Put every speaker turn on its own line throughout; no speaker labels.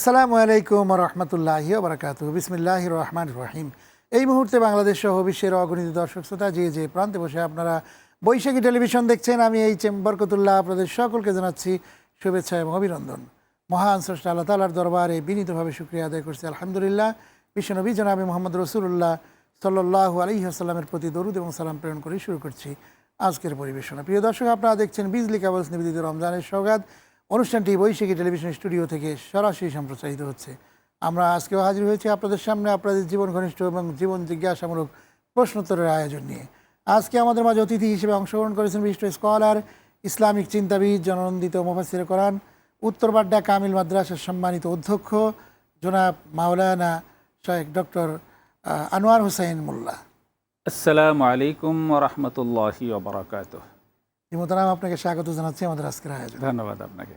আসসালামু আলাইকুম রহমতুল্লাহ বারকাত বিসমিল্লাহ রহমান রহিম। এই মুহূর্তে বাংলাদেশ সহ বিশ্বের অগণিত দর্শক শ্রোতা যে যে প্রান্তে বসে আপনারা বৈশাখী টেলিভিশন দেখছেন, আমি এই বরকতুল্লাহ আপনাদের সকলকে জানাচ্ছি শুভেচ্ছা এবং অভিনন্দন। মহান স্রষ্টা আল্লাহ তালার দরবারে বিনীতভাবে শুক্রিয়া আদায় করছি। আলহামদুলিল্লাহ, বিশ্বনবী জনাবি মোহাম্মদ রসুল্লাহ সাল্লাহ আলী আসসালামের প্রতি দরুদ এবং সালাম প্রেরণ করে শুরু করছি আজকের পরিবেশনা। প্রিয় দর্শক, আপনারা দেখছেন বিজলি কাবলস নিবেদিত রমজানের সৌগাত অনুষ্ঠানটি বৈশাখী টেলিভিশন স্টুডিও থেকে সরাসরি সম্প্রচারিত হচ্ছে। আমরা আজকেও হাজির হয়েছি আপনাদের সামনে আপনাদের জীবন ঘনিষ্ঠ এবং জীবন জিজ্ঞাসামূলক প্রশ্নোত্তরের আয়োজন নিয়ে। আজকে আমাদের মাঝে অতিথি হিসেবে অংশগ্রহণ করেছেন বিশিষ্ট স্কলার, ইসলামিক চিন্তাবিদ, জননন্দিত মোফাসির কোরআন উত্তরবাড্ডা কামিল মাদ্রাসার সম্মানিত অধ্যক্ষ, জনাব মাওলানা শাহেক ডক্টর আনোয়ার হুসাইন মোল্লা।
আসসালামু আলাইকুম রহমতুল্লাহি
মোতারাম আপনাকে স্বাগত জানাচ্ছি আমাদের আজকের আয়োজন।
ধন্যবাদ আপনাকে।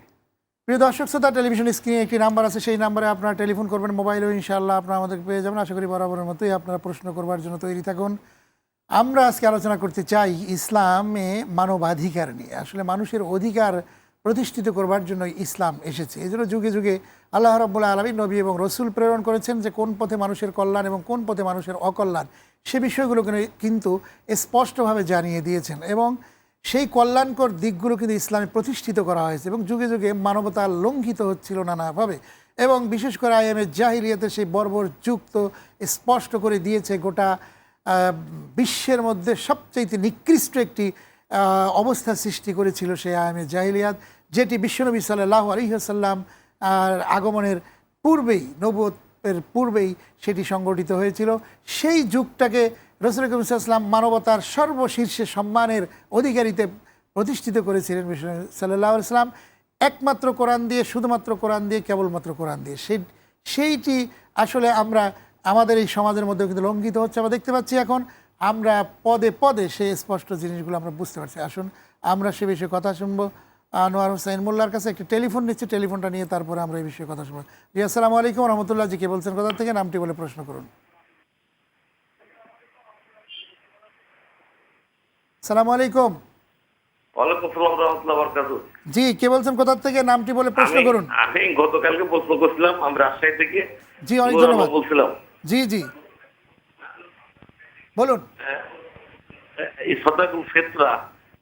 প্রিয় দর্শক শ্রোতা টেলিভিশন স্ক্রিনে একটি নাম্বার আছে সেই নাম্বারে আপনারা টেলিফোন করবেন মোবাইলেও ইনশাআল্লাহ আপনারা আমাদের পেয়ে যাবেন। আশা করি বরাবরের মতোই আপনারা প্রশ্ন করবার জন্য তৈরি থাকুন। আমরা আজকে আলোচনা করতে চাই ইসলামে মানবাধিকার নিয়ে। আসলে মানুষের অধিকার প্রতিষ্ঠিত করবার জন্য ইসলাম এসেছে। এই জন্য যুগে যুগে আল্লাহ রব্বুল্লাহ আলমী নবী এবং রসুল প্রেরণ করেছেন যে কোন পথে মানুষের কল্যাণ এবং কোন পথে মানুষের অকল্যাণ সে বিষয়গুলো কিন্তু স্পষ্টভাবে জানিয়ে দিয়েছেন। এবং সেই কল্যাণকর দিকগুলো কিন্তু ইসলামে প্রতিষ্ঠিত করা হয়েছে এবং যুগে যুগে মানবতা লঙ্ঘিত হচ্ছিল নানাভাবে এবং বিশেষ করে আইএমের জাহিরিয়াতে সেই বর্বর যুক্ত স্পষ্ট করে দিয়েছে গোটা বিশ্বের মধ্যে সবচাইতে নিকৃষ্ট একটি অবস্থা সৃষ্টি করেছিল সেই আইএমের জাহিলিয়াত যেটি বিশ্বনবী সাল্লাহ আলহিহাসাল্লাম আর আগমনের পূর্বেই নবতের পূর্বেই সেটি সংগঠিত হয়েছিল। সেই যুগটাকে রসুল সাল্লাম মানবতার সর্বশীর্ষে সম্মানের অধিকারীতে প্রতিষ্ঠিত করেছিলেন সাল্লাহ সাল্লাম একমাত্র কোরআন দিয়ে, শুধুমাত্র কোরআন দিয়ে, কেবলমাত্র কোরআন দিয়ে। সেই, সেইটি আসলে আমরা, আমাদের এই সমাজের মধ্যে কিন্তু লঙ্ঘিত হচ্ছে। আমরা দেখতে পাচ্ছি এখন, আমরা পদে পদে সেই স্পষ্ট জিনিসগুলো আমরা বুঝতে পারছি। আসুন, আমরা সে বিষয়ে কথা শুনব। আনোয়ার হোসাইন মোল্লার কাছে একটি টেলিফোন নিচ্ছি। টেলিফোনটা নিয়ে তারপরে আমরা এই বিষয়ে কথা শুনব। জি, আসসালামু আলাইকুম, রহমতুল্লাহ জি, কে বলছেন, কোথা থেকে? নামটি বলে প্রশ্ন করুন। সালামু আলাইকুম। জি কে বলছেন কোথা থেকে? নামটি বলে প্রশ্ন করুন।
আমি গতকালকে প্রশ্ন করছিলাম আমি রাজশাহী থেকে।
জি অনেক ধন্যবাদ।
বলছিলাম।
জি জি। বলুন।
এই সদাকুল ফেতরা।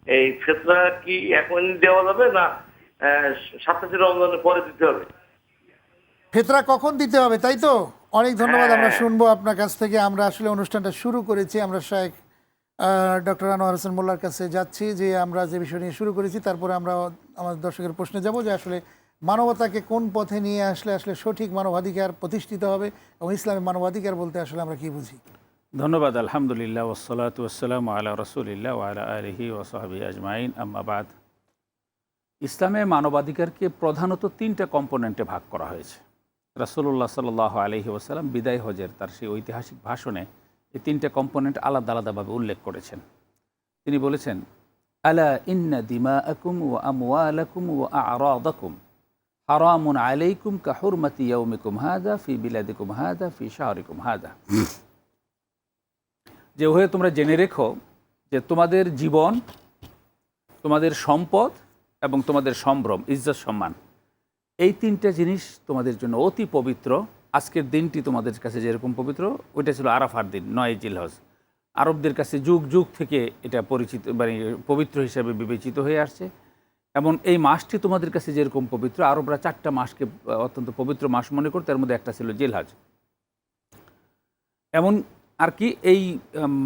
এই ফেতরা কি এখন দেওয়া যাবে না সাতাশি রমজানের পরে দিতে হবে?
ফেতরা কখন দিতে হবে তাই তো? অনেক ধন্যবাদ আমরা
হ্যাঁ।
শুনব আপনার কাছ থেকে। আমরা আসলে অনুষ্ঠানটা শুরু করেছি আমরা শাহেক ডক্টর আনোয়ার হোসেন মোল্লার কাছে যাচ্ছি যে আমরা যে বিষয় নিয়ে শুরু করেছি, তারপরে আমরা আমাদের দর্শকের প্রশ্নে যাব যে আসলে মানবতাকে কোন পথে নিয়ে আসলে আসলে সঠিক মানবাধিকার প্রতিষ্ঠিত হবে এবং ইসলামের মানবাধিকার বলতে আসলে আমরা কি বুঝি?
ধন্যবাদ, আলহামদুলিল্লাহ ওসলাত ওসালাম আলা রসুলিল্লাহ আলা আলহি ওসাহাবি আজমাইন। আম্মাবাদ ইসলামে মানবাধিকারকে প্রধানত তিনটা কম্পোনেন্টে ভাগ করা হয়েছে। রাসুল্লাহ সাল্লাহ আলহি ওসালাম বিদায় হজের তার সেই ঐতিহাসিক ভাষণে এই তিনটা কম্পোনেন্ট আলাদা আলাদাভাবে উল্লেখ করেছেন। তিনি বলেছেন, আলা ইন্না দিমা আকুম ও আমওয়ালাকুম ও আরাদাকুম। হারামুন আলাইকুম কাহুরমাতি ইয়াউমিকুম হাদা ফি বিলাদিকুম হাদা ফি শাহরিকুম হাদা যে হয়ে তোমরা জেনে রেখো যে তোমাদের জীবন, তোমাদের সম্পদ এবং তোমাদের সম্ভ্রম, ইজ্জত সম্মান, এই তিনটা জিনিস তোমাদের জন্য অতি পবিত্র। আজকের দিনটি তোমাদের কাছে যেরকম পবিত্র, ওইটা ছিল আরাফার দিন, নয় জিলহজ। আরবদের কাছে যুগ যুগ থেকে এটা পরিচিত মানে পবিত্র হিসাবে বিবেচিত হয়ে আসছে। এবং এই মাসটি তোমাদের কাছে যেরকম পবিত্র, আরবরা চারটা মাসকে অত্যন্ত পবিত্র মাস মনে করতো, এর মধ্যে একটা ছিল জিলহাজ। এমন আর কি এই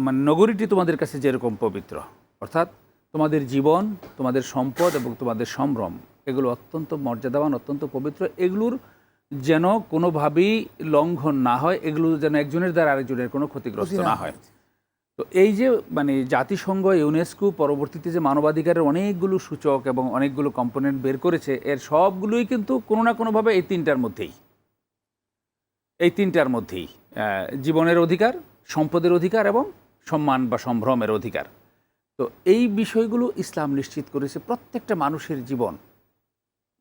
মানে নগরীটি তোমাদের কাছে যেরকম পবিত্র, অর্থাৎ তোমাদের জীবন, তোমাদের সম্পদ এবং তোমাদের সম্ভ্রম, এগুলো অত্যন্ত মর্যাদাবান, অত্যন্ত পবিত্র, এগুলোর যেন কোনোভাবেই লঙ্ঘন না হয় এগুলো যেন একজনের দ্বারা আরেকজনের কোনো ক্ষতিগ্রস্ত
না
হয়। তো এই যে মানে জাতিসংঘ ইউনেস্কো পরবর্তীতে যে মানবাধিকারের অনেকগুলো সূচক এবং অনেকগুলো কম্পোনেন্ট বের করেছে এর সবগুলোই কিন্তু কোনো না কোনোভাবে এই তিনটার মধ্যেই। এই তিনটার মধ্যেই জীবনের অধিকার সম্পদের অধিকার এবং সম্মান বা সম্ভ্রমের অধিকার। তো এই বিষয়গুলো ইসলাম নিশ্চিত করেছে প্রত্যেকটা মানুষের জীবন।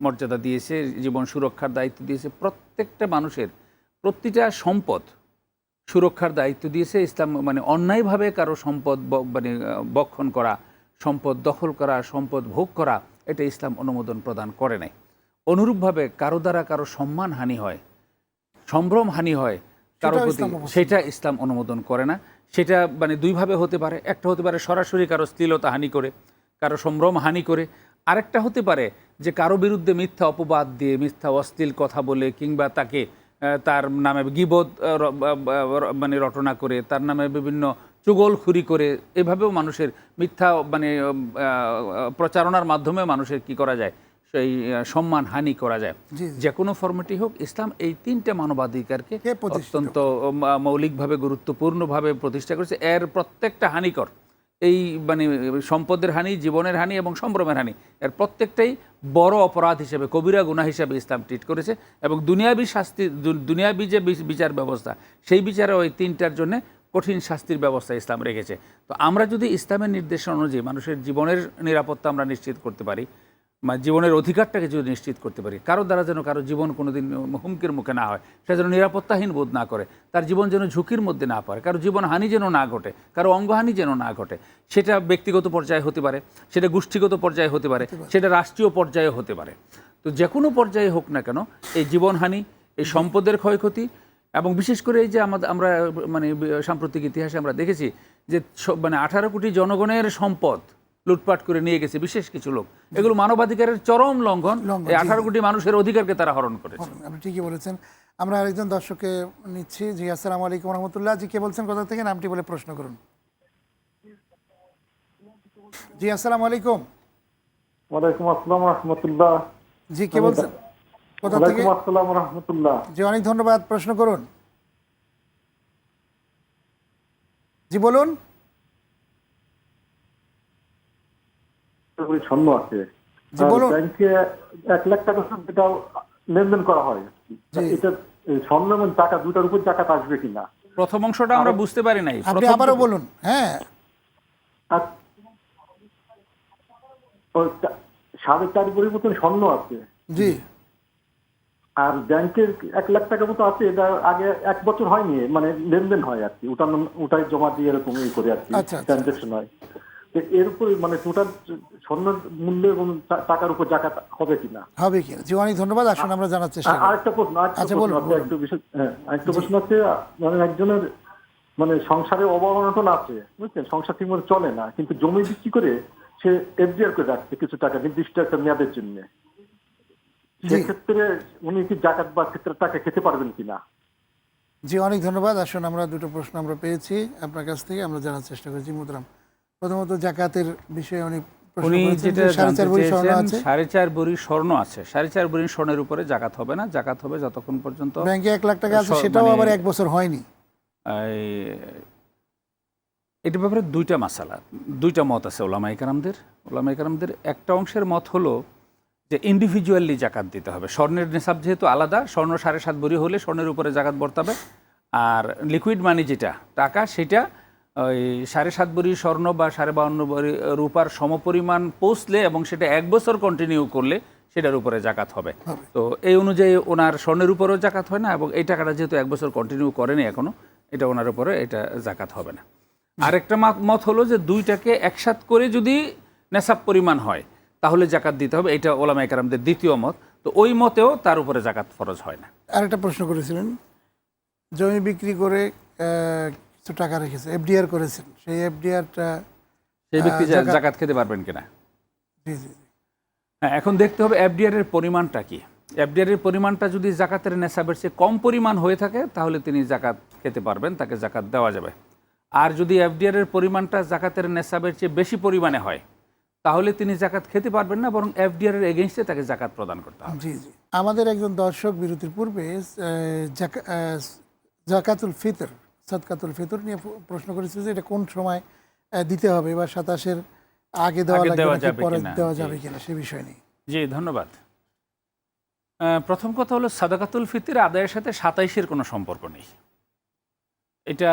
মর্যাদা দিয়েছে জীবন সুরক্ষার দায়িত্ব দিয়েছে প্রত্যেকটা মানুষের প্রতিটা সম্পদ সুরক্ষার দায়িত্ব দিয়েছে ইসলাম মানে অন্যায়ভাবে কারও সম্পদ মানে বক্ষণ করা সম্পদ দখল করা সম্পদ ভোগ করা এটা ইসলাম অনুমোদন প্রদান করে নাই। অনুরূপভাবে কারও দ্বারা কারও সম্মান হানি হয় সম্ভ্রম হানি হয়
কারও
প্রতি সেটা ইসলাম অনুমোদন করে না। সেটা মানে দুইভাবে হতে পারে একটা হতে পারে সরাসরি কারও শ্লীলতা হানি করে কারও সম্ভ্রম হানি করে আরেকটা হতে পারে যে কারও বিরুদ্ধে মিথ্যা অপবাদ দিয়ে মিথ্যা অশ্লীল কথা বলে কিংবা তাকে তার নামে বা- মানে রটনা করে তার নামে বিভিন্ন চুগলখুরি করে এভাবেও মানুষের মিথ্যা মানে প্রচারণার মাধ্যমে মানুষের কি করা যায়? সেই সম্মান হানি করা যায়। যে কোনো ফর্মেটি হোক ইসলাম এই তিনটে মানবাধিকারকে অত্যন্ত মৌলিকভাবে গুরুত্বপূর্ণভাবে প্রতিষ্ঠা করেছে। এর প্রত্যেকটা হানিকর। এই মানে সম্পদের হানি, জীবনের হানি এবং সম্ভ্রমের হানি, এর প্রত্যেকটাই বড় অপরাধ হিসেবে, কবিরা গুণা হিসেবে ইসলাম ট্রিট করেছে এবং দুনিয়াবি শাস্তি দুনিয়াবি যে বিচার ব্যবস্থা, সেই বিচারে ওই তিনটার জন্যে কঠিন শাস্তির ব্যবস্থা ইসলাম রেখেছে। তো আমরা যদি ইসলামের নির্দেশনা অনুযায়ী মানুষের জীবনের নিরাপত্তা আমরা নিশ্চিত করতে পারি জীবনের অধিকারটাকে যদি নিশ্চিত করতে পারি কারও দ্বারা যেন কারও জীবন কোনোদিন হুমকির মুখে না হয় সে যেন নিরাপত্তাহীন বোধ না করে তার জীবন যেন ঝুঁকির মধ্যে না পড়ে কারও জীবন হানি যেন না ঘটে কারও অঙ্গহানি যেন না ঘটে সেটা ব্যক্তিগত পর্যায়ে হতে পারে সেটা গোষ্ঠীগত পর্যায়ে হতে পারে সেটা রাষ্ট্রীয় পর্যায়ে হতে পারে। তো যে কোনো পর্যায়ে হোক না কেন এই জীবনহানি এই সম্পদের ক্ষয়ক্ষতি এবং বিশেষ করে এই যে আমাদের আমরা মানে সাম্প্রতিক ইতিহাসে আমরা দেখেছি যে মানে আঠারো কোটি জনগণের সম্পদ লুটপাট করে নিয়ে গেছে বিশেষ কিছু লোক। এগুলো মানবাধিকারের চরম লঙ্ঘন। আঠারো কোটি মানুষের অধিকারকে তারা হরণ করেছে।
আপনি ঠিকই বলেছেন। আমরা আরেকজন দর্শককে নিচ্ছি জি আসসালামু আলাইকুম রহমতুল্লাহ। জি কে বলছেন কোথা থেকে? নামটি বলে প্রশ্ন করুন। জি আসসালামু আলাইকুম।
ওয়ালাইকুম আসসালাম রহমতুল্লাহ।
জি কে বলছেন? কোথা থেকে?
আসসালাম রহমতুল্লাহ।
জি অনেক ধন্যবাদ। প্রশ্ন করুন। জি বলুন।
স্বর্ণ আছে।
জি, বলুন।
আর ব্যাংকে এক লাখ টাকা যেটা লেনদেন করা হয়। এটা স্বর্ণ এবং টাকা দুটার উপর টাকা আসবে কিনা?
প্রথম অংশটা আমরা বুঝতে পারি নাই।
আপনি আবারও বলুন হ্যাঁ।
সাড়ে চার ভরির মতন স্বর্ণ আছে।
জি।
আর ব্যাংকের এক লাখ টাকা মতো আছে এটা আগে এক বছর হয়নি মানে লেনদেন হয় আর কি। উঠানো উঠাই জমা দিয়ে এরকম করে আর কি
আচ্ছা, আচ্ছা।
ট্রানজাকশন হয়। এর উপরে মানে টোটাল স্বর্ণের মূল্য এবং টাকার উপর জাকাত হবে কিনা?
হবে কি জি অনেক ধন্যবাদ। আসুন আমরা জানার চেষ্টা
আর-
করি।
আরেকটা প্রশ্ন
আচ্ছা, বলুন,
একটু বিশেষ হ্যাঁ আরেকটা প্রশ্ন আছে মানে একজনের মানে সংসারে অভাব অনটন আছে বুঝছেন? সংসার চলে না কিন্তু জমি বিক্রি করে সে এফডিআর করে রাখছে কিছু টাকা নির্দিষ্ট একটা মেয়াদের জন্য। সেক্ষেত্রে উনি কি জাকাত বা ক্ষেত্রে টাকা খেতে পারবেন কিনা?
জি অনেক ধন্যবাদ। আসুন আমরা দুটো প্রশ্ন আমরা পেয়েছি। আপনার কাছ থেকে আমরা জানার চেষ্টা করছি মুদ্রাম প্রথমত জাকাতের বিষয়ে উনি
উনি যেটা
সাড়ে চার
বড়ি স্বর্ণ আছে। সাড়ে চার বড়ি স্বর্ণের উপরে জাকাত হবে না। জাকাত হবে যতক্ষণ পর্যন্ত
ব্যাংকে এক লাখ টাকা আছে সেটাও
মানে-
আবার এক বছর হয়নি।
এটার ব্যাপারে দুইটা মাসালা দুইটা মত আছে ওলামা ইকারামদের। ওলামা ইকারামদের একটা অংশের মত হলো যে ইন্ডিভিজুয়ালি জাকাত দিতে হবে। স্বর্ণের নেশাব যেহেতু আলাদা স্বর্ণ সাড়ে সাত ভরি হলে স্বর্ণের উপরে জাকাত বর্তাবে। আর লিকুইড মানি যেটা টাকা সেটা ওই সাড়ে সাত ভরি স্বর্ণ বা সাড়ে বাউন্ন ভরি রূপার সমপরিমাণ পৌঁছলে এবং সেটা এক বছর কন্টিনিউ করলে সেটার উপরে জাকাত হবে। তো এই অনুযায়ী ওনার স্বর্ণের উপরেও জাকাত হয় না এবং এই টাকাটা যেহেতু এক বছর কন্টিনিউ করেনি এখনও এটা ওনার উপরে এটা জাকাত হবে না। আরেকটা মত- মত হলো যে দুইটাকে একসাথ করে যদি নেশাব পরিমাণ হয় তাহলে জাকাত দিতে হবে এটা ওলামা একরামদের দ্বিতীয় মত। তো ওই মতেও তার উপরে জাকাত ফরজ হয় না।
আরেকটা প্রশ্ন করেছিলেন জমি বিক্রি করে কিছু টাকা রেখেছে এফডিআর করেছেন। সেই এফডিআরটা
সেই ব্যক্তি
জাকাত-
খেতে পারবেন কিনা?
জি জি জি।
হ্যাঁ এখন দেখতে হবে এফডিআর এর পরিমাণটা কি। এফডিআর এর পরিমাণটা যদি জাকাতের নেশাবের চেয়ে কম পরিমাণ হয়ে থাকে তাহলে তিনি জাকাত খেতে পারবেন তাকে জাকাত দেওয়া যাবে। আর যদি এফডিআর এর পরিমাণটা জাকাতের নেশাবের চেয়ে বেশি পরিমাণে হয় তাহলে তিনি জাকাত খেতে পারবেন না বরং এফডিআর এর এগেনস্টে তাকে জাকাত প্রদান করতে হবে।
জি জি। আমাদের একজন দর্শক বিরতির পূর্বে জাকাতুল ফিতর সদকাতুল ফিতর নিয়ে প্রশ্ন করেছে যে এটা কোন সময় দিতে হবে বা সাতাশের আগে দেওয়া লাগবে পরে দেওয়া যাবে কিনা সে বিষয় নিয়ে।
জি ধন্যবাদ। প্রথম কথা হলো সাদাকাতুল ফিতর আদায়ের সাথে সাতাইশের কোনো সম্পর্ক নেই। এটা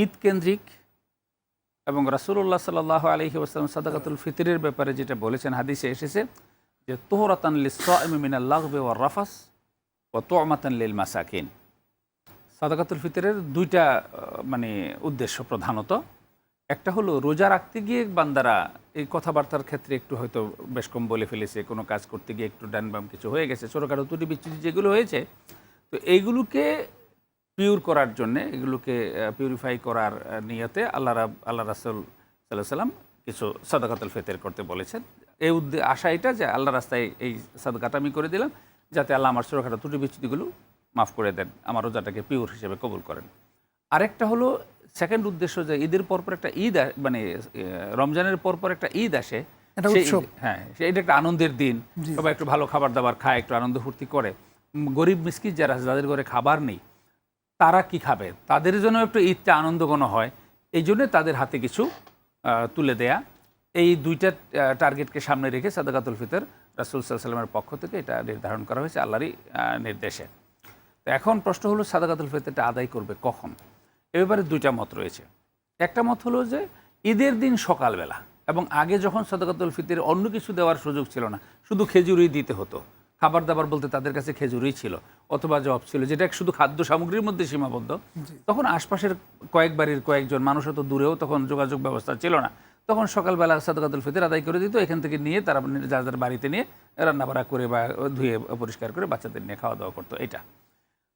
ঈদ কেন্দ্রিক এবং রাসুল্লাহ সাল্লাহ আলহি ওসালাম সাদাকাতুল ফিতিরের ব্যাপারে যেটা বলেছেন হাদিসে এসেছে যে তোহরাতান লিসামিনাল্লাহবে ও রাফাস ও তোমাতান লিল মাসাকিন সাদাকাতুল ফিতরের দুইটা মানে উদ্দেশ্য প্রধানত। একটা হলো রোজা রাখতে গিয়ে বান্দারা এই কথাবার্তার ক্ষেত্রে একটু হয়তো বেশ কম বলে ফেলেছে, কোনো কাজ করতে গিয়ে একটু ডান বাম কিছু হয়ে গেছে, ছোটোখাটো ত্রুটি বিচ্যুতি যেগুলো হয়েছে, তো এইগুলোকে পিওর করার জন্য, এগুলোকে পিউরিফাই করার নিয়তে আল্লাহ আল্লাহ রাসুল সাল্লাহ সাল্লাম কিছু সাদাকাতুল ফেতের করতে বলেছেন। এই উদ্দে, আশা এটা যে আল্লাহ রাস্তায় এই সাদকাটা আমি করে দিলাম, যাতে আল্লাহ আমার ছোটোখাটো ত্রুটি বিচ্যুতিগুলো মাফ করে দেন আমার রোজাটাকে পিওর হিসেবে কবুল করেন। আরেকটা হলো সেকেন্ড উদ্দেশ্য যে ঈদের পরপর একটা ঈদ মানে রমজানের পরপর একটা ঈদ আসে হ্যাঁ এটা একটা আনন্দের দিন। সবাই একটু ভালো খাবার দাবার খায় একটু আনন্দ ফুর্তি করে। গরিব মিসকিন যারা আছে, যাদের ঘরে খাবার নেই তারা কি খাবে? তাদের জন্য একটু ঈদটা আনন্দঘন হয়। এই জন্য তাদের হাতে কিছু তুলে দেয়া। এই দুইটা টার্গেটকে সামনে রেখে সাদাকাতুল ফিতর রাসুল সাল্লামের পক্ষ থেকে এটা নির্ধারণ করা হয়েছে আল্লাহরই নির্দেশে। এখন প্রশ্ন হলো সাদাকাতুল ফিতরটা আদায় করবে কখন? এ ব্যাপারে দুইটা মত রয়েছে। একটা মত হলো যে ঈদের দিন সকালবেলা এবং আগে যখন সাদাকাতুল ফিতর অন্য কিছু দেওয়ার সুযোগ ছিল না শুধু খেজুরই দিতে হতো। খাবার দাবার বলতে তাদের কাছে খেজুরই ছিল অথবা জব ছিল যেটা শুধু খাদ্য সামগ্রীর মধ্যে সীমাবদ্ধ। তখন আশপাশের কয়েক বাড়ির কয়েকজন মানুষ তো দূরেও তখন যোগাযোগ ব্যবস্থা ছিল না। তখন সকালবেলা সাদকাতুল ফিতর আদায় করে দিত এখান থেকে নিয়ে তারা যার যার বাড়িতে নিয়ে রান্নাবাড়া করে বা ধুয়ে পরিষ্কার করে বাচ্চাদের নিয়ে খাওয়া দাওয়া করতো এটা।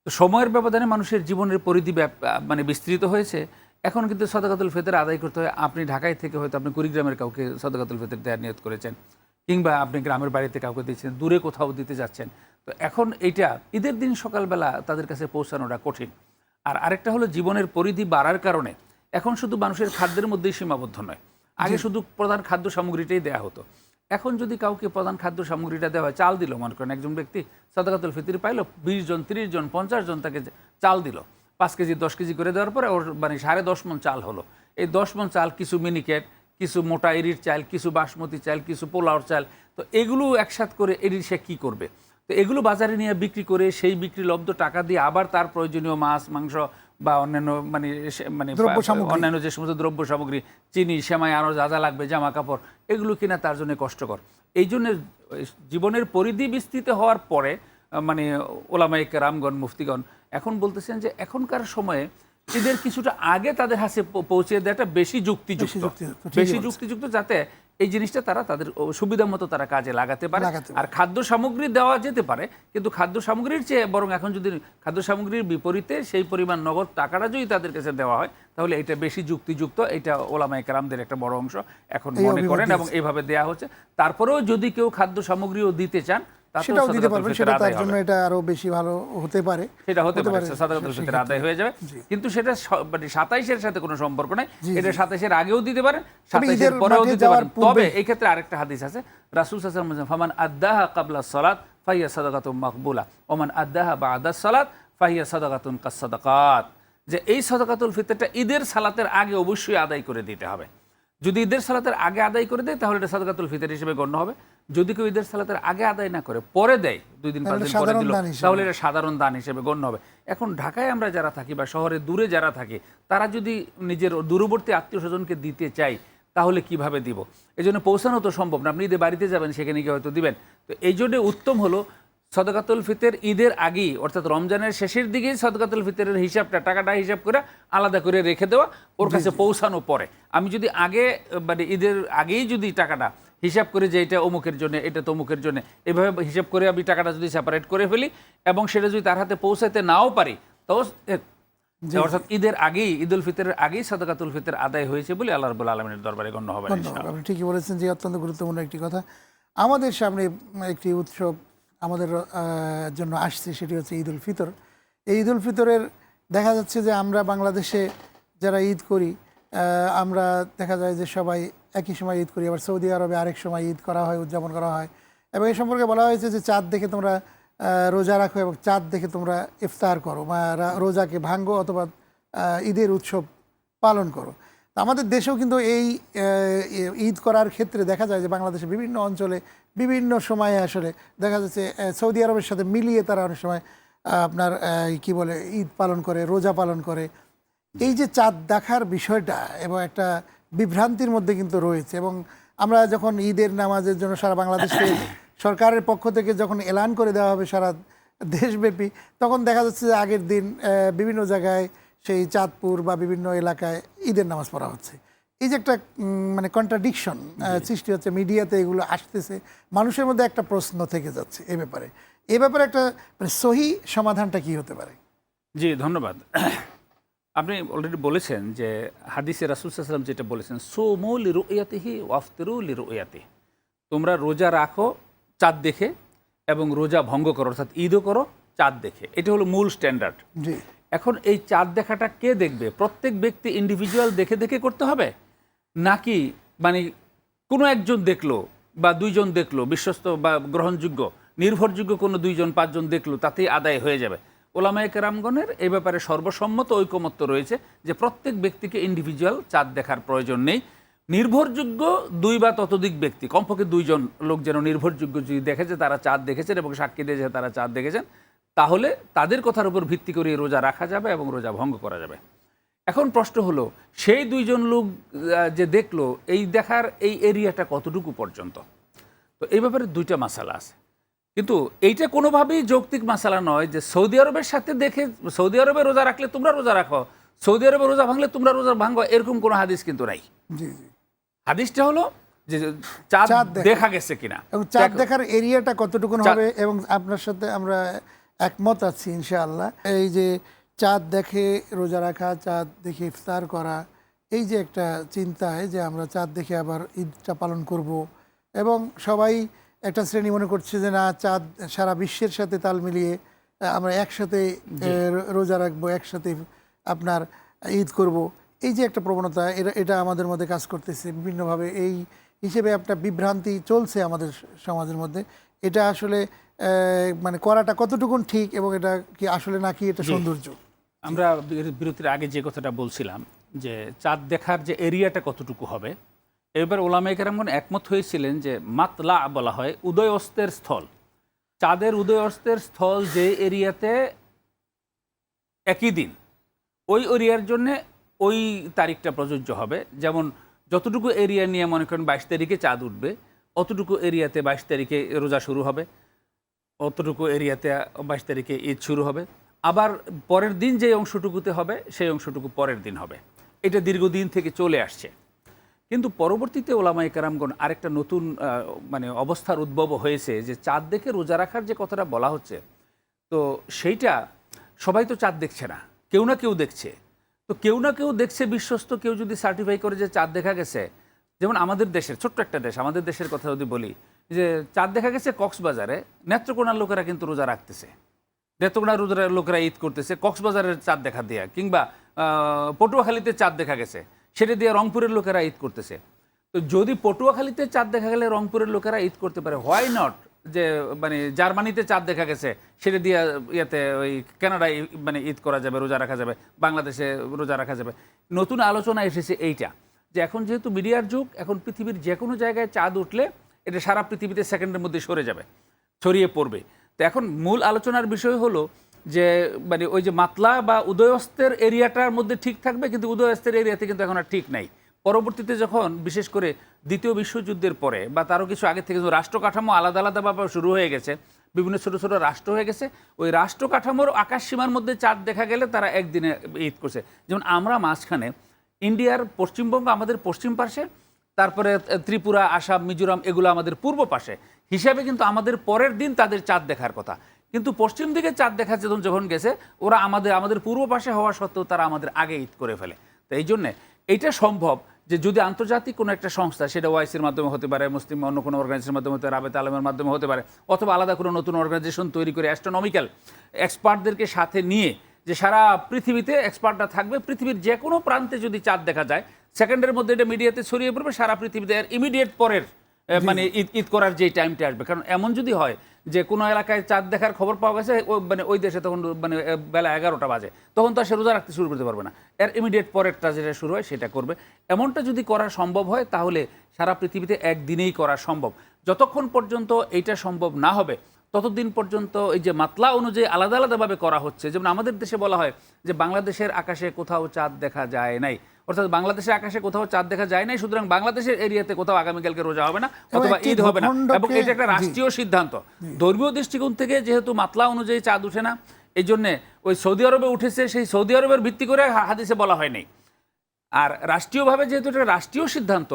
তো সময়ের ব্যবধানে মানুষের জীবনের পরিধি ব্যাপ- মানে বিস্তৃত হয়েছে। এখন কিন্তু সদকাতুল ফেতের আদায় করতে হয়। আপনি ঢাকায় থেকে হয়তো আপনি কুড়িগ্রামের কাউকে সদকাতুল ফেতের দেওয়ার নিয়ত করেছেন কিংবা আপনি গ্রামের বাড়িতে কাউকে দিচ্ছেন দূরে কোথাও দিতে যাচ্ছেন। তো এখন এইটা ঈদের দিন সকালবেলা তাদের কাছে পৌঁছানোটা কঠিন। আর আরেকটা হলো জীবনের পরিধি বাড়ার কারণে এখন শুধু মানুষের খাদ্যের মধ্যেই সীমাবদ্ধ নয়। আগে শুধু প্রধান খাদ্য সামগ্রীটাই দেয়া হতো। এখন যদি কাউকে প্রধান খাদ্য সামগ্রীটা দেওয়া হয়, চাল দিল, মনে করেন একজন ব্যক্তি সদাকাতুল ফিতির পাইলো, বিশ জন, তিরিশ জন, পঞ্চাশ জন তাকে চাল দিল। পাঁচ কেজি, দশ কেজি করে দেওয়ার পরে ওর মানে সাড়ে দশ মন চাল হলো। এই দশ মন চাল কিছু মিনিকেট, কিছু মোটা এরির চাল, কিছু বাসমতি চাল, কিছু পোলাওর চাল, তো এগুলো একসাথ করে এরির সে কী করবে? তো এগুলো বাজারে নিয়ে বিক্রি করে সেই বিক্রি লব্ধ টাকা দিয়ে আবার তার প্রয়োজনীয় মাছ, মাংস বা অন্যান্য মানে মানে
দ্রব্য সামগ্রী।
অন্যান্য যে সমস্ত দ্রব্য সামগ্রী চিনি সেমাই আরও যা যা লাগবে জামা কাপড় এগুলো কিনা তার জন্য কষ্টকর। এই জন্য জীবনের পরিধি বিস্তৃত হওয়ার পরে মানে ওলামাইক রামগণ মুফতিগণ এখন বলতেছেন যে এখনকার সময়ে এদের কিছুটা আগে তাদের হাতে পৌঁছে দেওয়াটা বেশি যুক্তিযুক্ত।
যুক্তিযুক্ত,
বেশি যুক্তিযুক্ত যাতে এই জিনিসটা তারা তাদের সুবিধা মতো তারা কাজে লাগাতে পারে। আর খাদ্য সামগ্রী দেওয়া যেতে পারে কিন্তু খাদ্য সামগ্রীর চেয়ে বরং এখন যদি খাদ্য সামগ্রীর বিপরীতে সেই পরিমাণ নগদ টাকাটা যদি তাদের কাছে দেওয়া হয় তাহলে এটা বেশি যুক্তিযুক্ত এটা ওলামা একরামদের একটা বড় অংশ এখন মনে করেন এবং। এইভাবে দেওয়া হচ্ছে। তারপরেও যদি কেউ খাদ্য সামগ্রীও দিতে চান
সেটাও দিতে পারবেন সেটা তার জন্য এটা আরও বেশি ভালো হতে পারে।
সেটা হতে পারে
পারে,
সাদাকাতুল ফিতর আদায় হয়ে যাবে। কিন্তু সেটা মানে সাথে কোনো সম্পর্ক নাই। এটা আগেও দিতে পারেন পরেও দিতে পারেন। তবে এই ক্ষেত্রে আরেকটা হাদিস আছে। রাসূল সাল্লাল্লাহু আলাইহি ওয়াসাল্লাম ফামান ক্বাবলা সালাত সাদাকাতুম মাকবুলা। ওমান আদ্দাহা বা'দা সালাত ফাহিয়া সাদাকাতুন কাসসাদাকাত যে এই সাদাকাতুল ফিতরটা ঈদের সালাতের আগে অবশ্যই আদায় করে দিতে হবে। যদি ঈদের সালাতের আগে আদায় করে দেয় তাহলে এটা সাদাকাতুল ফিতর হিসেবে গণ্য হবে। যদি কেউ ঈদের সালাতের আগে আদায় না করে পরে দেয় দুই দিন পাঁচ
তাহলে
দিন পরে দিল। তাহলে এটা সাধারণ দান হিসেবে গণ্য হবে। এখন ঢাকায় আমরা যারা থাকি বা শহরে দূরে যারা থাকি তারা যদি নিজের দূরবর্তী আত্মীয় স্বজনকে দিতে চাই তাহলে কীভাবে দিব? এই জন্য পৌঁছানো তো সম্ভব না। আপনি ঈদে বাড়িতে যাবেন সেখানে গিয়ে হয়তো দিবেন। তো এই জন্য উত্তম হলো সদকাতুল ফিতের ঈদের আগেই অর্থাৎ রমজানের শেষের দিকেই সদকাতুল ফিতরের হিসাবটা টাকাটা হিসাব করে আলাদা করে রেখে দেওয়া ওর কাছে পৌঁছানো পরে। আমি যদি আগে মানে ঈদের আগেই যদি টাকাটা হিসাব করে যে এটা অমুকের জন্য এটা তমুকের জন্য। এভাবে হিসাব করে আমি টাকাটা যদি সেপারেট করে ফেলি এবং সেটা যদি তার হাতে পৌঁছাতে নাও পারি তো অর্থাৎ ঈদের আগেই ঈদুল ফিতরের আগেই সাদাকাতুল ফিতর আদায় হয়েছে বলে আল্লাহ রবুল আলমের দরবারে গণ্য হবে।
আপনি ঠিকই বলেছেন যে অত্যন্ত গুরুত্বপূর্ণ একটি কথা। আমাদের সামনে একটি উৎসব আমাদের জন্য আসছে সেটি হচ্ছে ঈদ উল ফিতর। এই ঈদ উল ফিতরের দেখা যাচ্ছে যে আমরা বাংলাদেশে যারা ঈদ করি আমরা দেখা যায় যে সবাই একই সময় ঈদ করি, আবার সৌদি আরবে আরেক সময় ঈদ করা হয়, উদযাপন করা হয়। এবং এই সম্পর্কে বলা হয়েছে যে চাঁদ দেখে তোমরা রোজা রাখো এবং চাঁদ দেখে তোমরা ইফতার করো বা রোজাকে ভাঙ্গো অথবা ঈদের উৎসব পালন করো। আমাদের দেশেও কিন্তু এই ঈদ করার ক্ষেত্রে দেখা যায় যে বাংলাদেশের বিভিন্ন অঞ্চলে বিভিন্ন সময়ে আসলে দেখা যাচ্ছে সৌদি আরবের সাথে মিলিয়ে তারা অনেক সময় আপনার কি বলে, ঈদ পালন করে, রোজা পালন করে। এই যে চাঁদ দেখার বিষয়টা এবং একটা বিভ্রান্তির মধ্যে কিন্তু রয়েছে এবং আমরা যখন ঈদের নামাজের জন্য সারা বাংলাদেশে সরকারের পক্ষ থেকে যখন এলান করে দেওয়া হবে সারা দেশব্যাপী তখন দেখা যাচ্ছে যে আগের দিন বিভিন্ন জায়গায় সেই চাঁদপুর বা বিভিন্ন এলাকায় ঈদের নামাজ পড়া হচ্ছে। এই যে একটা মানে কন্ট্রাডিকশন সৃষ্টি হচ্ছে মিডিয়াতে এগুলো আসতেছে মানুষের মধ্যে একটা প্রশ্ন থেকে যাচ্ছে এ ব্যাপারে। এ ব্যাপারে একটা মানে সহি সমাধানটা কি হতে পারে?
জি ধন্যবাদ। আপনি অলরেডি বলেছেন যে হাদিসে রাসুল সাল্লাম যেটা বলেছেন সোমো লিরু ইয়াতিহি ওয়াফতেরু লিরু ইয়াতি তোমরা রোজা রাখো চাঁদ দেখে এবং রোজা ভঙ্গ করো অর্থাৎ ঈদও করো চাঁদ দেখে। এটা হলো মূল স্ট্যান্ডার্ড
জি।
এখন এই চাঁদ দেখাটা কে দেখবে? প্রত্যেক ব্যক্তি ইন্ডিভিজুয়াল দেখে দেখে করতে হবে? নাকি মানে কোনো একজন দেখল বা দুইজন দেখল বিশ্বস্ত বা গ্রহণযোগ্য নির্ভরযোগ্য কোনো দুইজন পাঁচজন দেখল তাতেই আদায় হয়ে যাবে। ওলামায় কেরামগণের এই ব্যাপারে সর্বসম্মত ঐকমত্য রয়েছে যে প্রত্যেক ব্যক্তিকে ইন্ডিভিজুয়াল চাঁদ দেখার প্রয়োজন নেই। নির্ভরযোগ্য দুই বা ততোধিক ব্যক্তি, কমপক্ষে দুইজন লোক যেন নির্ভরযোগ্য যদি দেখেছে তারা চাঁদ দেখেছেন এবং সাক্ষী দিয়েছে তারা চাঁদ দেখেছেন, তাহলে তাদের কথার উপর ভিত্তি করে রোজা রাখা যাবে এবং রোজা ভঙ্গ করা যাবে। এখন প্রশ্ন হলো, সেই দুইজন লোক যে দেখল, এই দেখার এই এরিয়াটা কতটুকু পর্যন্ত? তো এই ব্যাপারে দুইটা মাসালা আছে। কিন্তু এইটা কোনোভাবেই যৌক্তিক মাসালা নয় যে সৌদি আরবের সাথে দেখে সৌদি আরবে রোজা রাখলে তোমরা রোজা রাখো সৌদি আরবে রোজা ভাঙলে তোমরা রোজা ভাঙো এরকম কোনো হাদিস কিন্তু নাই। হাদিসটা হলো যে চাঁদ
দেখা।
গেছে কিনা।
এবং চাঁদ দেখার এরিয়াটা কতটুকুন
চাঁদ-
হবে এবং আপনার সাথে আমরা একমত আছি ইনশাআল্লাহ। এই যে চাঁদ দেখে রোজা রাখা চাঁদ দেখে ইফতার করা এই যে একটা চিন্তায় যে আমরা চাঁদ দেখে আবার ঈদটা পালন করব। এবং সবাই একটা শ্রেণি মনে করছে যে না চাঁদ সারা বিশ্বের সাথে তাল মিলিয়ে আমরা একসাথে রোজা রাখব একসাথে আপনার ঈদ করব। এই যে একটা প্রবণতা এটা এটা আমাদের মধ্যে কাজ করতেছে বিভিন্নভাবে। এই হিসেবে একটা বিভ্রান্তি চলছে আমাদের সমাজের মধ্যে। এটা আসলে মানে করাটা কতটুকুন ঠিক এবং এটা কি আসলে নাকি এটা সৌন্দর্য?
আমরা বির- বিরতির আগে যে কথাটা বলছিলাম যে চাঁদ দেখার যে এরিয়াটা কতটুকু হবে এবার ওলামাই কেরামগণ একমত হয়েছিলেন যে মাতলা বলা হয় উদয় অস্তের স্থল। চাঁদের উদয় অস্তের স্থল যে এরিয়াতে একই দিন। ওই এরিয়ার জন্যে ওই তারিখটা প্রযোজ্য হবে। যেমন যতটুকু এরিয়া নিয়ে মনে করেন বাইশ তারিখে চাঁদ উঠবে, অতটুকু এরিয়াতে বাইশ তারিখে রোজা শুরু হবে, অতটুকু এরিয়াতে বাইশ তারিখে ঈদ শুরু হবে। আবার পরের দিন যে অংশটুকুতে হবে, সেই অংশটুকু পরের দিন হবে। এটা দীর্ঘদিন থেকে চলে আসছে। কিন্তু পরবর্তীতে ওলামাই কারামগণ আরেকটা নতুন মানে অবস্থার উদ্ভব হয়েছে যে চাঁদ দেখে রোজা রাখার যে কথাটা বলা হচ্ছে, তো সেইটা সবাই তো চাঁদ দেখছে না, কেউ না কেউ দেখছে। তো কেউ না কেউ দেখছে বিশ্বস্ত, কেউ যদি সার্টিফাই করে যে চাঁদ দেখা গেছে। যেমন আমাদের দেশের, ছোট্ট একটা দেশ, আমাদের দেশের কথা যদি বলি, যে চাঁদ দেখা গেছে কক্সবাজারে, নেত্রকোনার লোকেরা কিন্তু রোজা রাখতেছে। নেত্রকোনার রোজার লোকেরা ঈদ করতেছে, কক্সবাজারের চাঁদ দেখা দেয়া, কিংবা পটুয়াখালীতে চাঁদ দেখা গেছে। সেটা দিয়ে রংপুরের লোকেরা ঈদ করতেছে। তো যদি পটুয়াখালীতে চাঁদ দেখা গেলে রংপুরের লোকেরা ঈদ করতে পারে হোয়াই নট যে মানে জার্মানিতে চাঁদ দেখা গেছে, সেটা দিয়ে ইয়েতে ওই কানাডায় মানে ঈদ করা যাবে, রোজা রাখা যাবে, বাংলাদেশে রোজা রাখা যাবে। নতুন আলোচনা এসেছে এইটা, যে এখন যেহেতু মিডিয়ার যুগ, এখন পৃথিবীর যে কোনো জায়গায় চাঁদ উঠলে এটা সারা পৃথিবীতে সেকেন্ডের মধ্যে সরে যাবে, ছড়িয়ে পড়বে। তো এখন মূল আলোচনার বিষয় হলো যে মানে ওই যে মাতলা বা উদয়স্তের এরিয়াটার মধ্যে ঠিক থাকবে, কিন্তু উদয়স্তের এরিয়াতে কিন্তু এখন আর ঠিক নাই। পরবর্তীতে যখন, বিশেষ করে দ্বিতীয় বিশ্বযুদ্ধের পরে বা তারও কিছু আগে থেকে রাষ্ট্র কাঠামো আলাদা আলাদাভাবে শুরু হয়ে গেছে, বিভিন্ন ছোট ছোট রাষ্ট্র হয়ে গেছে, ওই রাষ্ট্র কাঠামোর আকাশ সীমার মধ্যে চাঁদ দেখা গেলে তারা একদিনে ঈদ করছে। যেমন আমরা মাঝখানে ইন্ডিয়ার পশ্চিমবঙ্গ আমাদের পশ্চিম পাশে, তারপরে ত্রিপুরা, আসাম, মিজোরাম, এগুলো আমাদের পূর্ব পাশে। হিসাবে কিন্তু আমাদের পরের দিন তাদের চাঁদ দেখার কথা। কিন্তু পশ্চিম দিকে চাঁদ দেখা যখন যখন গেছে, ওরা আমাদের আমাদের পূর্ব পাশে হওয়া সত্ত্বেও তারা আমাদের আগে ঈদ করে ফেলে। তো এই জন্যে এইটা সম্ভব যে যদি আন্তর্জাতিক কোনো একটা সংস্থা, সেটা ওয়াইসির মাধ্যমে হতে পারে, মুসলিম অন্য কোনো অর্গানাইজেশনের মাধ্যমে হতে পারে, রাবেত আলমের মাধ্যমে হতে পারে, অথবা আলাদা কোনো নতুন অর্গানাইজেশন তৈরি করে অ্যাস্ট্রোনমিক্যাল এক্সপার্টদেরকে সাথে নিয়ে যে সারা পৃথিবীতে এক্সপার্টরা থাকবে, পৃথিবীর যে কোনো প্রান্তে যদি চাঁদ দেখা যায় সেকেন্ডের মধ্যে এটা মিডিয়াতে ছড়িয়ে পড়বে, সারা পৃথিবীতে ইমিডিয়েট পরের মানে ঈদ ঈদ করার যে টাইমটা আসবে। কারণ এমন যদি হয় যে কোনো এলাকায় চাঁদ দেখার খবর পাওয়া গেছে মানে ওই দেশে তখন মানে বেলা এগারোটা বাজে। তখন তো আর সে রোজা রাখতে শুরু করতে পারবে না। এর ইমিডিয়েট পরেরটা যেটা শুরু হয় সেটা করবে। এমনটা যদি করা সম্ভব হয় তাহলে সারা পৃথিবীতে একদিনেই করা সম্ভব। যতক্ষণ পর্যন্ত এইটা সম্ভব না হবে ততদিন পর্যন্ত এই যে মাতলা অনুযায়ী আলাদা আলাদাভাবে করা হচ্ছে যেমন আমাদের দেশে বলা হয় যে বাংলাদেশের আকাশে কোথাও চাঁদ দেখা যায় নাই। অর্থাৎ বাংলাদেশের আকাশে কোথাও চাঁদ দেখা যায় নাই সুতরাং বাংলাদেশের এরিয়াতে কোথাও আগামীকালকে রোজা হবে না অথবা ঈদ হবে না। এবং এটা একটা রাষ্ট্রীয় সিদ্ধান্ত ধর্মীয় দৃষ্টিকোণ থেকে যেহেতু মাতলা অনুযায়ী চাঁদ উঠে না এই জন্যে ওই সৌদি আরবে উঠেছে সেই সৌদি আরবের ভিত্তি করে হাদিসে বলা হয়নি আর রাষ্ট্রীয়ভাবে যেহেতু এটা রাষ্ট্রীয় সিদ্ধান্ত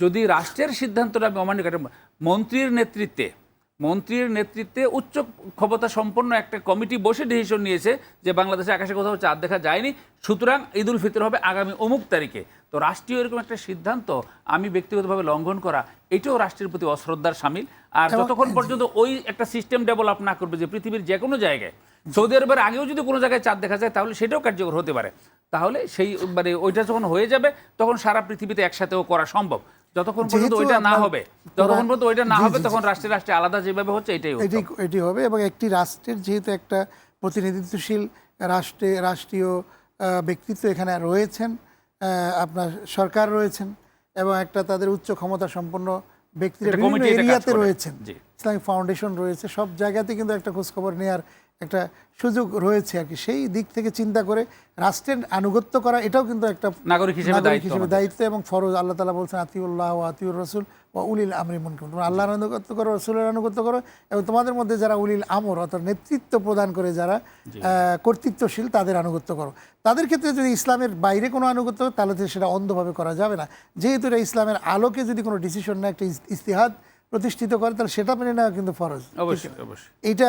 যদি রাষ্ট্রের সিদ্ধান্তটা আমি অমান্য করি মন্ত্রীর নেতৃত্বে মন্ত্রীর নেতৃত্বে উচ্চ ক্ষমতা সম্পন্ন একটা কমিটি বসে ডিসিশন নিয়েছে যে বাংলাদেশে আকাশে কোথাও চাঁদ দেখা যায়নি। সুতরাং ঈদ উল ফিতর হবে আগামী অমুক তারিখে। তো রাষ্ট্রীয় এরকম একটা সিদ্ধান্ত আমি ব্যক্তিগতভাবে লঙ্ঘন করা এটাও রাষ্ট্রের প্রতি অশ্রদ্ধার সামিল। আর যতক্ষণ পর্যন্ত ওই একটা সিস্টেম ডেভেলপ না করবে যে পৃথিবীর যে কোনো জায়গায় সৌদি আরবের আগেও যদি কোনো জায়গায় চাঁদ দেখা যায় তাহলে সেটাও কার্যকর হতে পারে। তাহলে সেই মানে ওইটা যখন হয়ে যাবে তখন সারা পৃথিবীতে একসাথেও করা সম্ভব। যতক্ষণ পর্যন্ত ওইটা না হবে যতক্ষণ পর্যন্ত ওইটা না হবে তখন রাষ্ট্রে রাষ্ট্রে আলাদা যেভাবে হচ্ছে এটাই
এটি এটি হবে এবং একটি রাষ্ট্রের যেহেতু একটা প্রতিনিধিত্বশীল রাষ্ট্রে রাষ্ট্রীয় ব্যক্তিত্ব এখানে রয়েছেন আপনার সরকার রয়েছেন এবং একটা তাদের উচ্চ ক্ষমতা সম্পন্ন ব্যক্তিরা বিভিন্ন এরিয়াতে রয়েছেন। ইসলামিক ফাউন্ডেশন রয়েছে সব জায়গাতে কিন্তু একটা খোঁজখবর নেওয়ার একটা সুযোগ রয়েছে আর কি। সেই দিক থেকে চিন্তা করে রাষ্ট্রের আনুগত্য করা এটাও কিন্তু একটা
নাগরিক হিসেবে
নাগরিক
দায়িত্ব
হিসেবে দায়িত্ব এবং ফরজ। আল্লাহ তালা বলছেন আতিউল্লাহ ও আতিউর রসুল ও উলিল আমরি মনকুম তোমরা আল্লাহর আনুগত্য করো রসুলের আনুগত্য করো এবং তোমাদের মধ্যে যারা উলিল আমর অর্থাৎ নেতৃত্ব প্রদান করে যারা কর্তৃত্বশীল তাদের আনুগত্য করো। তাদের ক্ষেত্রে যদি ইসলামের বাইরে কোনো আনুগত্য তাহলে তো সেটা অন্ধভাবে করা যাবে না। যেহেতু এটা ইসলামের আলোকে যদি কোনো ডিসিশন না একটা ইস- ইস্তিহাদ প্রতিষ্ঠিত করে তাহলে সেটা মেনে নেওয়া কিন্তু ফরজ।
অবশ্যই অবশ্যই।
এইটা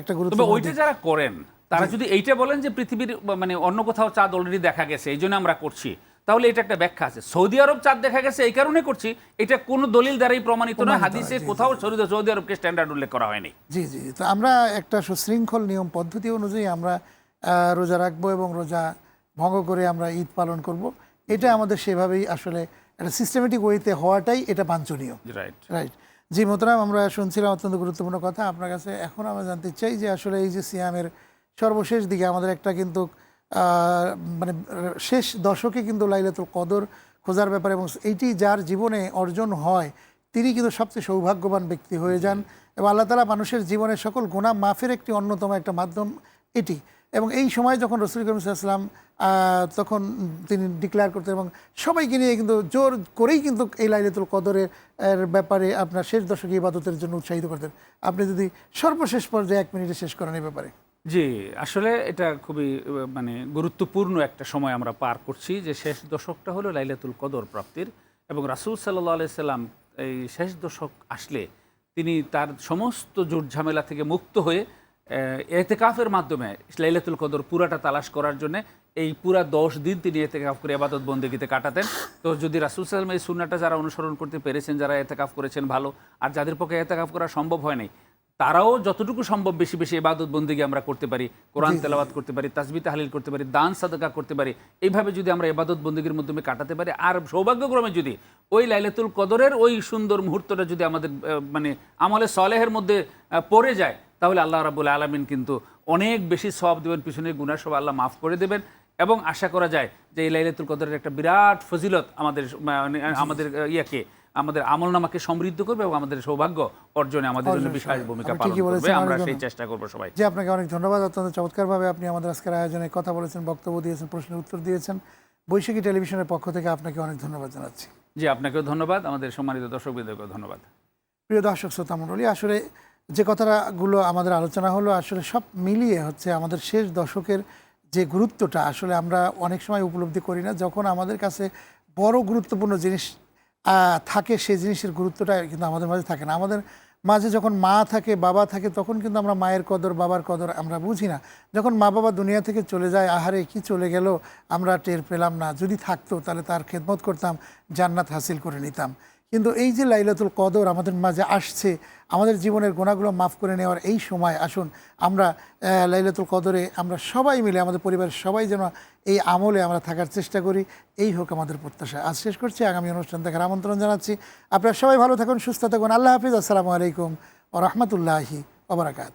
একটা গুরুত্ব
ওইটা যারা করেন তারা যদি এইটা বলেন যে পৃথিবীর মানে অন্য কোথাও চাঁদ অলরেডি দেখা গেছে এই জন্য আমরা করছি তাহলে এটা একটা ব্যাখ্যা আছে। সৌদি আরব চাঁদ দেখা গেছে এই কারণে করছি এটা কোনো দলিল দ্বারাই প্রমাণিত নয় হাদিসে কোথাও সৌদি আরবকে স্ট্যান্ডার্ড উল্লেখ করা হয়নি।
জি জি জি। তো আমরা একটা সুশৃঙ্খল নিয়ম পদ্ধতি অনুযায়ী আমরা রোজা রাখব এবং রোজা ভঙ্গ করে আমরা ঈদ পালন করব। এটা আমাদের সেভাবেই আসলে একটা সিস্টেমেটিক ওয়েতে হওয়াটাই এটা বাঞ্ছনীয়।
রাইট
রাইট জি মোতরাম আমরা শুনছিলাম অত্যন্ত গুরুত্বপূর্ণ কথা। আপনার কাছে এখন আমরা জানতে চাই যে আসলে এই যে সিয়ামের সর্বশেষ দিকে আমাদের একটা কিন্তু মানে শেষ দশকে কিন্তু লাইলাতুল কদর খোঁজার ব্যাপারে এবং এইটি যার জীবনে অর্জন হয় তিনি কিন্তু সবচেয়ে সৌভাগ্যবান ব্যক্তি হয়ে যান এবং আল্লাহ তালা মানুষের জীবনের সকল গুণা মাফের একটি অন্যতম একটা মাধ্যম এটি। এবং এই সময় যখন রসুল করিম সাল্লাম তখন তিনি ডিক্লেয়ার করতেন এবং সবাইকে নিয়ে কিন্তু জোর করেই কিন্তু এই লাইলাতুল কদরের ব্যাপারে আপনার শেষ দশকে ইবাদতের জন্য উৎসাহিত করতেন। আপনি যদি সর্বশেষ পর্যায়ে এক মিনিটে শেষ করেন এই ব্যাপারে।
জি, আসলে এটা খুবই মানে গুরুত্বপূর্ণ একটা সময় আমরা পার করছি যে শেষ দশকটা হলো লাইলাতুল কদর প্রাপ্তির এবং রাসুল সাল্লাহ আলাইসাল্লাম এই শেষ দশক আসলে তিনি তার সমস্ত জোট ঝামেলা থেকে মুক্ত হয়ে এতেকাফের মাধ্যমে লাইলাতুল কদর পুরাটা তালাশ করার জন্য এই পুরা দশ দিন তিনি এতেকাফ করে আবাদত বন্দেগীতে কাটাতেন। তো যদি রাসুল সাল্লাম এই সুন্নাটা যারা অনুসরণ করতে পেরেছেন যারা এতেকাফ করেছেন ভালো আর যাদের পক্ষে এতেকাফ করা সম্ভব হয় নাই তারাও যতটুকু সম্ভব বেশি বেশি ইবাদত বন্দিকে আমরা করতে পারি কোরআন তেলাওয়াত করতে পারি তাসবি তাহলিল করতে পারি দান সাদকা করতে পারি এইভাবে যদি আমরা ইবাদত বন্দিগির মাধ্যমে কাটাতে পারি আর সৌভাগ্যক্রমে যদি ওই লাইলাতুল কদরের ওই সুন্দর মুহূর্তটা যদি আমাদের মানে আমলে সলেহের মধ্যে পড়ে যায় তাহলে আল্লাহ রাবুল আলমিন কিন্তু অনেক বেশি সব দেবেন পিছনের গুণা সব আল্লাহ মাফ করে দেবেন এবং আশা করা যায় যে এই লাইলাতুল কদরের একটা বিরাট ফজিলত আমাদের মানে আমাদের ইয়াকে আমাদের আমল নামাকে সমৃদ্ধ করবে এবং আমাদের সৌভাগ্য অর্জনে আমাদের জন্য বিশাল ভূমিকা পালন করবে। আমরা সেই চেষ্টা করব সবাই।
জি আপনাকে অনেক ধন্যবাদ অত্যন্ত চমৎকারভাবে আপনি আমাদের আজকের আয়োজনে কথা বলেছেন বক্তব্য দিয়েছেন প্রশ্নের উত্তর দিয়েছেন। বৈশাখী টেলিভিশনের পক্ষ থেকে আপনাকে অনেক ধন্যবাদ জানাচ্ছি।
জি আপনাকেও ধন্যবাদ আমাদের সম্মানিত দর্শক বিন্দুকেও ধন্যবাদ।
প্রিয় দর্শক শ্রোতা মণ্ডলী আসলে যে কথাগুলো আমাদের আলোচনা হলো, আসলে সব মিলিয়ে হচ্ছে আমাদের শেষ দশকের যে গুরুত্বটা, আসলে আমরা অনেক সময় উপলব্ধি করি না। যখন আমাদের কাছে বড় গুরুত্বপূর্ণ জিনিস থাকে সেই জিনিসের গুরুত্বটা কিন্তু আমাদের মাঝে থাকে না। আমাদের মাঝে যখন মা থাকে, বাবা থাকে, তখন কিন্তু আমরা মায়ের কদর, বাবার কদর আমরা বুঝি না। যখন মা বাবা দুনিয়া থেকে চলে যায়, আহারে কি চলে গেল, আমরা টের পেলাম না। যদি থাকতো তাহলে তার খেদমত করতাম, জান্নাত হাসিল করে নিতাম। কিন্তু এই যে লাইলাতুল কদর আমাদের মাঝে আসছে, আমাদের জীবনের গোনাগুলো মাফ করে নেওয়ার এই সময়, আসুন আমরা লাইলাতুল কদরে আমরা সবাই মিলে, আমাদের পরিবারের সবাই যেন এই আমলে আমরা থাকার চেষ্টা করি। এই হোক আমাদের প্রত্যাশা। আজ শেষ করছি, আগামী অনুষ্ঠান দেখার আমন্ত্রণ জানাচ্ছি। আপনারা সবাই ভালো থাকুন, সুস্থ থাকুন। আল্লাহ হাফিজ। আসসালামু আলাইকুম ও রহমতুল্লাহি ওবরাকাত